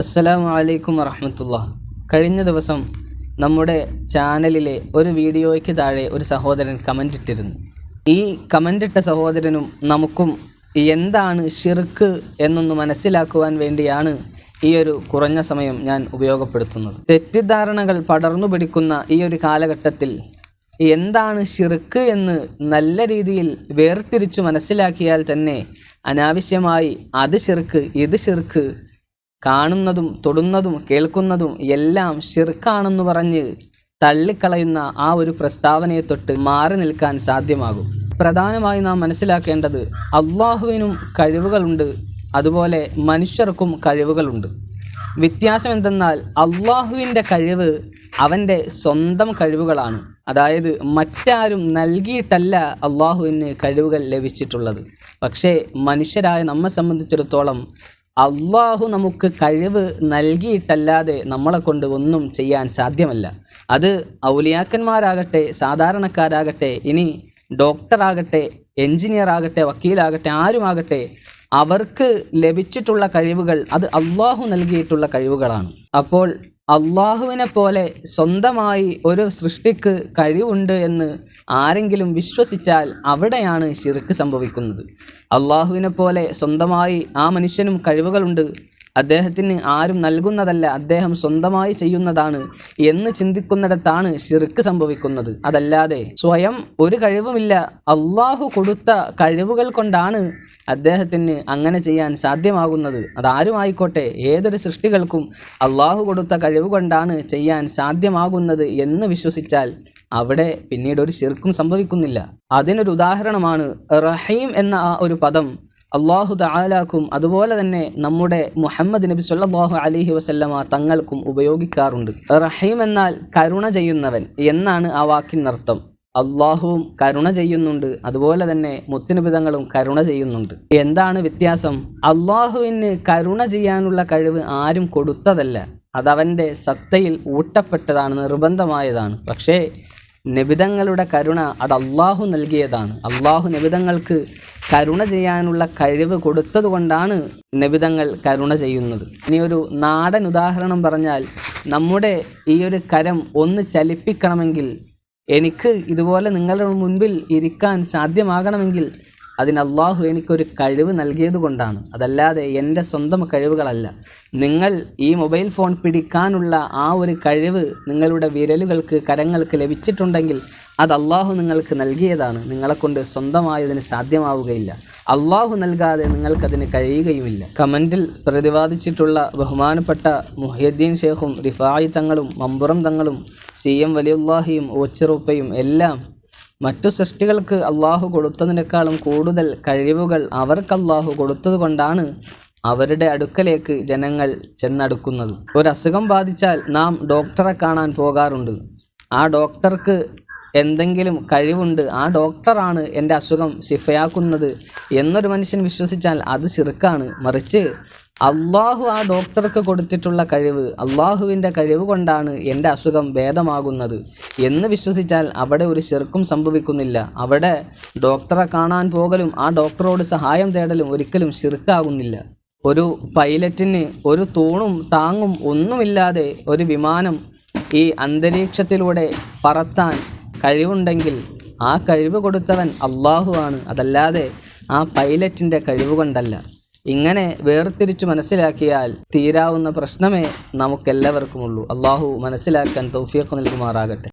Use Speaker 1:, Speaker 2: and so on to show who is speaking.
Speaker 1: അസ്സലാമു അലൈക്കും വറഹമത്തുള്ള കഴിഞ്ഞ ദിവസം നമ്മുടെ ചാനലിലെ ഒരു വീഡിയോയ്ക്ക് താഴെ ഒരു സഹോദരൻ കമന്റ് ഇട്ടിരുന്നു. ഈ കമന്റ് ഇട്ട സഹോദരനും നമുക്കും എന്താണ് ഷിർക്ക് എന്നൊന്ന് മനസ്സിലാക്കുവാൻ വേണ്ടിയാണ് ഈ ഒരു കുറഞ്ഞ സമയം ഞാൻ ഉപയോഗപ്പെടുത്തുന്നത്. തെറ്റിദ്ധാരണകൾ പടർന്നു പിടിക്കുന്ന ഈ ഒരു കാലഘട്ടത്തിൽ എന്താണ് ഷിർക്ക് എന്ന് നല്ല രീതിയിൽ വേർതിരിച്ചു മനസ്സിലാക്കിയാൽ തന്നെ അനാവശ്യമായി അത് ഷിർക്ക് ഇത് ഷിർക്ക് കാണുന്നതും തൊടുന്നതും കേൾക്കുന്നതും എല്ലാം ഷിർക്കാണെന്ന് പറഞ്ഞ് തള്ളിക്കളയുന്ന ആ ഒരു പ്രസ്താവനയെ തൊട്ട് മാറി നിൽക്കാൻ സാധ്യമാകും. പ്രധാനമായി നാം മനസ്സിലാക്കേണ്ടത് അള്ളാഹുവിനും കഴിവുകളുണ്ട് അതുപോലെ മനുഷ്യർക്കും കഴിവുകളുണ്ട്. വ്യത്യാസം എന്തെന്നാൽ അള്ളാഹുവിന്റെ കഴിവ് അവന്റെ സ്വന്തം കഴിവുകളാണ്. അതായത് മറ്റാരും നൽകിയിട്ടല്ല അള്ളാഹുവിന് കഴിവുകൾ ലഭിച്ചിട്ടുള്ളത്. പക്ഷേ മനുഷ്യരായ നമ്മെ സംബന്ധിച്ചിടത്തോളം അള്ളാഹു നമുക്ക് കഴിവ് നൽകിയിട്ടല്ലാതെ നമ്മളെ കൊണ്ട് ഒന്നും ചെയ്യാൻ സാധ്യമല്ല. അത് ഔലിയാക്കന്മാരാകട്ടെ സാധാരണക്കാരാകട്ടെ ഇനി ഡോക്ടറാകട്ടെ എൻജിനീയർ ആകട്ടെ വക്കീലാകട്ടെ ആരുമാകട്ടെ അവർക്ക് ലഭിച്ചിട്ടുള്ള കഴിവുകൾ അത് അള്ളാഹു നൽകിയിട്ടുള്ള കഴിവുകളാണ്. അപ്പോൾ അള്ളാഹുവിനെ പോലെ സ്വന്തമായി ഒരു സൃഷ്ടിക്ക് കഴിവുണ്ട് എന്ന് ആരെങ്കിലും വിശ്വസിച്ചാൽ അവിടെയാണ് ശിർക്ക് സംഭവിക്കുന്നത്. അള്ളാഹുവിനെ പോലെ സ്വന്തമായി ആ മനുഷ്യനും കഴിവുകളുണ്ട്. അദ്ദേഹത്തിന് ആരും നൽകുന്നതല്ല അദ്ദേഹം സ്വന്തമായി ചെയ്യുന്നതാണ് എന്ന് ചിന്തിക്കുന്നിടത്താണ് ഷിർക്ക് സംഭവിക്കുന്നത്. അതല്ലാതെ സ്വയം ഒരു കഴിവുമില്ല. അള്ളാഹു കൊടുത്ത കഴിവുകൾ കൊണ്ടാണ് അദ്ദേഹത്തിന് അങ്ങനെ ചെയ്യാൻ സാധ്യമാകുന്നത്. അതാരും ആയിക്കോട്ടെ ഏതൊരു സൃഷ്ടികൾക്കും അള്ളാഹു കൊടുത്ത കഴിവ് കൊണ്ടാണ് ചെയ്യാൻ സാധ്യമാകുന്നത് എന്ന് വിശ്വസിച്ചാൽ അവിടെ പിന്നീട് ഒരു ശിർക്കും സംഭവിക്കുന്നില്ല. അതിനൊരു ഉദാഹരണമാണ് റഹീം എന്ന ആ ഒരു പദം. അള്ളാഹു ദാലാക്കും അതുപോലെ തന്നെ നമ്മുടെ മുഹമ്മദ് നബി സല്ലാഹു അലഹി വസല്ലമ തങ്ങൾക്കും ഉപയോഗിക്കാറുണ്ട്. റഹീം എന്നാൽ കരുണ ചെയ്യുന്നവൻ എന്നാണ് ആ വാക്കിനർത്ഥം അള്ളാഹുവും കരുണ ചെയ്യുന്നുണ്ട് അതുപോലെ തന്നെ മുത്തിനുപിതങ്ങളും കരുണ ചെയ്യുന്നുണ്ട്. എന്താണ് വ്യത്യാസം? അള്ളാഹുവിന് കരുണ ചെയ്യാനുള്ള കഴിവ് ആരും കൊടുത്തതല്ല. അതവന്റെ സത്തയിൽ ഊട്ടപ്പെട്ടതാണ് നിർബന്ധമായതാണ്. പക്ഷേ നിബിതങ്ങളുടെ കരുണ അത് അള്ളാഹു നൽകിയതാണ്. അള്ളാഹു നിബിതങ്ങൾക്ക് കരുണ ചെയ്യാനുള്ള കഴിവ് കൊടുത്തത് കൊണ്ടാണ് നിബിതങ്ങൾ കരുണ ചെയ്യുന്നത്. ഇനി ഒരു നാടൻ ഉദാഹരണം പറഞ്ഞാൽ നമ്മുടെ ഈ ഒരു കരം ഒന്ന് ചലിപ്പിക്കണമെങ്കിൽ എനിക്ക് ഇതുപോലെ നിങ്ങളുടെ മുൻപിൽ ഇരിക്കാൻ സാധ്യമാകണമെങ്കിൽ അതിന് അള്ളാഹു എനിക്കൊരു കഴിവ് നൽകിയത് കൊണ്ടാണ്. അതല്ലാതെ എന്റെ സ്വന്തം കഴിവുകളല്ല. നിങ്ങൾ ഈ മൊബൈൽ ഫോൺ പിടിക്കാനുള്ള ആ ഒരു കഴിവ് നിങ്ങളുടെ വിരലുകൾക്ക് കരങ്ങൾക്ക് ലഭിച്ചിട്ടുണ്ടെങ്കിൽ അത് അള്ളാഹു നിങ്ങൾക്ക് നൽകിയതാണ്. നിങ്ങളെക്കൊണ്ട് സ്വന്തമായതിന് സാധ്യമാവുകയില്ല. അള്ളാഹു നൽകാതെ നിങ്ങൾക്കതിന് കഴിയുകയുമില്ല. കമന്റിൽ പ്രതിപാദിച്ചിട്ടുള്ള ബഹുമാനപ്പെട്ട മുഹ്യദ്ദീൻ ഷേഖും റിഫായി തങ്ങളും മമ്പുറം തങ്ങളും സി എം വലിയുല്ലാഹിയും ഓച്ചിറുപ്പയും എല്ലാം മറ്റു സൃഷ്ടികൾക്ക് അള്ളാഹു കൊടുത്തതിനേക്കാളും കൂടുതൽ കഴിവുകൾ അവർക്ക് അള്ളാഹു കൊടുത്തതുകൊണ്ടാണ് അവരുടെ അടുക്കലേക്ക് ജനങ്ങൾ ചെന്നടുക്കുന്നത്. ഒരു അസുഖം ബാധിച്ചാൽ നാം ഡോക്ടറെ കാണാൻ പോകാറുണ്ട്. ആ ഡോക്ടർക്ക് എന്തെങ്കിലും കഴിവുണ്ട് ആ ഡോക്ടറാണ് എന്റെ അസുഖം ശിഫയാക്കുന്നത് എന്നൊരു മനുഷ്യൻ വിശ്വസിച്ചാൽ അത് ചെറുക്കാണ് മറിച്ച് അള്ളാഹു ആ ഡോക്ടർക്ക് കൊടുത്തിട്ടുള്ള കഴിവ് അള്ളാഹുവിന്റെ കഴിവ് കൊണ്ടാണ് എന്റെ അസുഖം ഭേദമാകുന്നത് എന്ന് വിശ്വസിച്ചാൽ അവിടെ ഒരു ചെറുക്കും സംഭവിക്കുന്നില്ല. അവിടെ ഡോക്ടറെ കാണാൻ പോകലും ആ ഡോക്ടറോട് സഹായം തേടലും ഒരിക്കലും ചെറുക്കാകുന്നില്ല ഒരു പൈലറ്റിന് ഒരു തൂണും താങ്ങും ഒന്നുമില്ലാതെ ഒരു വിമാനം ഈ അന്തരീക്ഷത്തിലൂടെ പറത്താൻ കഴിവുണ്ടെങ്കിൽ ആ കഴിവ് കൊടുത്തവൻ അള്ളാഹു ആണ്. അതല്ലാതെ ആ പൈലറ്റിന്റെ കഴിവ് കൊണ്ടല്ല. ഇങ്ങനെ വേർതിരിച്ചു മനസ്സിലാക്കിയാൽ തീരാവുന്ന പ്രശ്നമേ നമുക്കെല്ലാവർക്കുമുള്ളൂ. അള്ളാഹു മനസ്സിലാക്കാൻ തൗഫീഖ് നൽകുമാറാകട്ടെ.